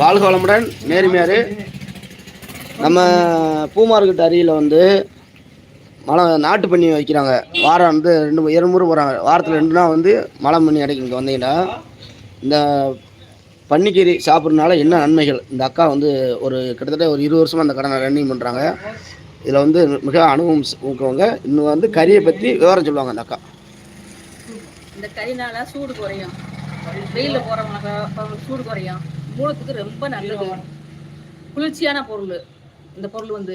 வாழ்க வளமுடன் நேர்மையார் நம்ம பூ மார்க்கெட் அருகில் வந்து மழை நாட்டு பண்ணி வைக்கிறாங்க. வாரம் வந்து ரெண்டு இரண்டு முறை போகிறாங்க வாரத்தில் ரெண்டு நாள் வந்து மழை பண்ணி கிடைக்கும் இங்கே வந்தீங்கன்னா. இந்த பன்னிக்கீரி சாப்பிட்றதுனால என்ன நன்மைகள்? இந்த அக்கா வந்து ஒரு கிட்டத்தட்ட ஒரு இருபது வருஷமாக அந்த கடனை ரன்னிங் பண்ணுறாங்க இதில் வந்து மிக அனுபவம் இருக்கவங்க இன்னும் வந்து கறியை பற்றி விவரம் சொல்லுவாங்க அந்த அக்கா. இந்த கறினால சூடு குறையும். வெயிலில் போகிறவங்களுக்கு அவங்களுக்கு சூடு குறையும் மூலத்துக்கு ரொம்ப நல்லது. குளிர்ச்சியான பொருள். இந்த பொருள் வந்து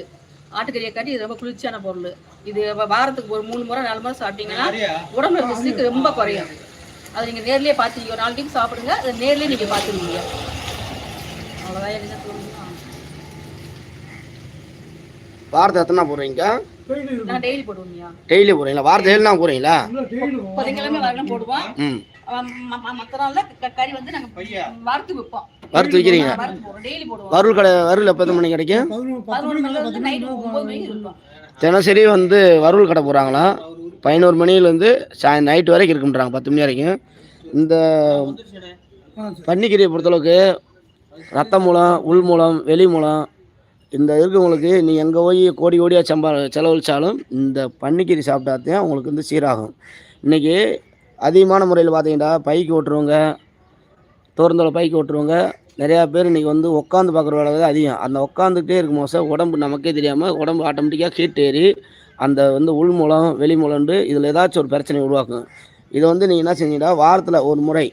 ஆட்டுக்கறியை காட்டி இது ரொம்ப குளிர்ச்சியான பொருள். இது வாரத்துக்கு ஒரு மூணு முறை நாலு முறை சாப்பிட்டீங்கன்னா உடம்புல இருக்க சீக்கு ரொம்ப குறையும். அதை நீங்கள் நேர்லயே பார்த்துருக்கீங்க ஒரு நாலு டைம் சாப்பிடுங்க. அதை நேர்லயே நீங்கள் பார்த்துருவீங்க அவ்வளோதான் என்ன வாரத்தை எத்தனை போடுறீங்க நான் டெய்லி போடுவோம்யா டெய்லி போடுறீங்களா? வாரத்தை ஏழு வரணும் போடுவோம். ம். மற்ற நாளில் கறி வந்து நாங்கள் வறுத்து வைப்போம். வறுத்து வைக்கிறீங்க? வறுவல் கடை வறுவல் எப்போ எத்தனை மணிக்கு கிடைக்கும்? தினசரி வந்து வறுவல் கடை போடுறாங்களாம் பதினோரு மணிலேருந்து சாய் நைட்டு வரைக்கும் இருக்குன்றாங்க பத்து மணி வரைக்கும். இந்த பன்னிக்கீரையை பொறுத்தளவுக்கு ரத்த மூலம் உள் மூலம் வெளி மூலம் இந்த இருக்கவங்களுக்கு நீ எங்கே போய் கோடி கோடியாக சம்பா செலவழிச்சாலும் இந்த பன்னிக்கீரை சாப்பிட்டாதான் உங்களுக்கு வந்து சீராகும். இன்றைக்கி அதிகமான முறையில் பார்த்தீங்கன்னா பைக்கு ஓட்டுறவங்க தோறந்தோட பைக்கு ஓட்டுறவங்க நிறையா பேர் இன்றைக்கி வந்து உட்காந்து பார்க்குற வேலை தான் அதிகம். அந்த உட்காந்துக்கிட்டே இருக்கும் மோசம் உடம்பு நமக்கே தெரியாமல் உடம்பு ஆட்டோமேட்டிக்காக ஹீட் ஏறி அந்த வந்து உள் மூலம் வெளி மூலம்ன்று இதில் ஏதாச்சும் ஒரு பிரச்சனை உருவாக்கும். இதை வந்து நீங்கள் என்ன செஞ்சீங்கன்னா வாரத்தில் ஒரு முறை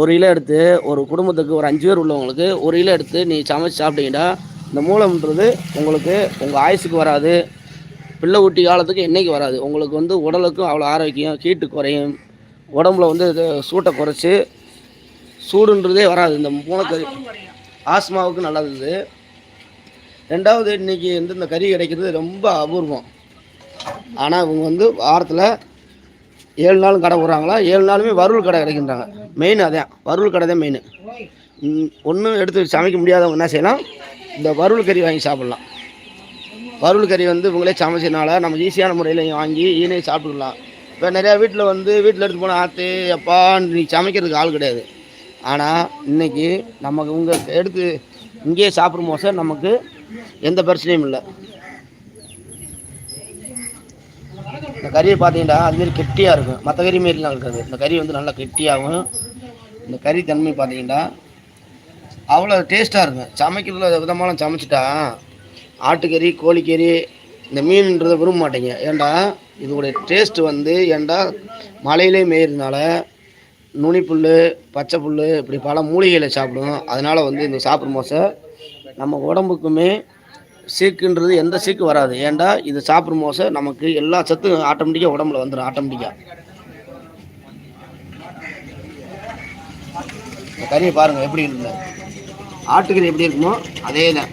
ஒரு கிலோ எடுத்து ஒரு குடும்பத்துக்கு ஒரு அஞ்சு பேர் உள்ளவங்களுக்கு ஒரு கிலோ எடுத்து நீ சமைச்சு சாப்பிட்டீங்கன்னா இந்த மூலம்ன்றது உங்களுக்கு உங்கள் ஆயுசுக்கு வராது. பிள்ளை ஊட்டி காலத்துக்கு என்றைக்கு வராது. உங்களுக்கு வந்து உடலுக்கும் அவ்வளோ ஆரோக்கியம் ஹீட்டு குறையும். உடம்புல வந்து சூட்டை குறைச்சி சூடுன்றதே வராது. இந்த மூலக்கறி ஆஸ்மாவுக்கு நல்லது. இது ரெண்டாவது இன்னைக்கு வந்து இந்த கறி கிடைக்கிறது ரொம்ப அபூர்வம். ஆனால் இவங்க வந்து வாரத்தில் ஏழு நாளும் கடை போடுறாங்களா? ஏழு நாளுமே வறுவல் கடை கிடைக்கின்றாங்க. மெயின் அதான் வறுவல் கடை தான் மெயின் ஒன்றும் எடுத்து சமைக்க முடியாதவங்க என்ன செய்யலாம்? இந்த வறுவல் கறி வாங்கி சாப்பிட்லாம். வறுவல் கறி வந்து இவங்களே சமைச்சதுனால நம்ம ஈஸியான முறையில் வாங்கி ஈனே சாப்பிட்டுக்கலாம். இப்போ நிறையா வீட்டில் வந்து வீட்டில் எடுத்து போனால் ஆற்று அப்பா நீ சமைக்கிறதுக்கு ஆள் கிடையாது. ஆனால் இன்றைக்கி நமக்கு உங்கள் எடுத்து இங்கேயே சாப்பிடும் போது நமக்கு எந்த பிரச்சனையும் இல்லை. இந்த கறியை பார்த்தீங்கன்னா அதுமாரி கெட்டியாக இருக்கும். மற்ற கறி மாரிலாம் இருக்காது. இந்த கறி வந்து நல்லா கெட்டியாகும் இந்த கறி தன்மை பார்த்தீங்கன்னா அவ்வளோ டேஸ்ட்டாக இருக்கும். சமைக்கிறதுல விதமான சமைச்சிட்டா ஆட்டுக்கறி கோழிக்கறி இந்த மீன்ன்றதை விரும்ப மாட்டேங்க. ஏன்டா இதோடைய டேஸ்ட்டு வந்து ஏன்டா மலையிலே மேயிறதுனால நுனிப்புல் பச்சை புல் இப்படி பல மூலிகைகளை சாப்பிடும். அதனால் வந்து இந்த சாப்பிடும் மோசை நம்ம உடம்புக்குமே சீக்குன்றது எந்த சீக்கு வராது. ஏன்டா இது சாப்பிடும் மோசை நமக்கு எல்லா சத்தும் ஆட்டோமேட்டிக்காக உடம்புல வந்துடும் ஆட்டோமேட்டிக்காக இந்த கறியை பாருங்கள் எப்படி இருந்தது ஆட்டுக்கறி எப்படி இருக்குமோ அதே தான்.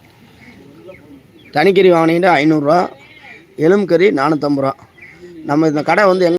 தனிக்கறி வாங்கினீங்கன்னா ஐநூறுரூவா எலும்பு கறி நானூற்றம்பது ரூபா. நம்ம இந்த கடை வந்து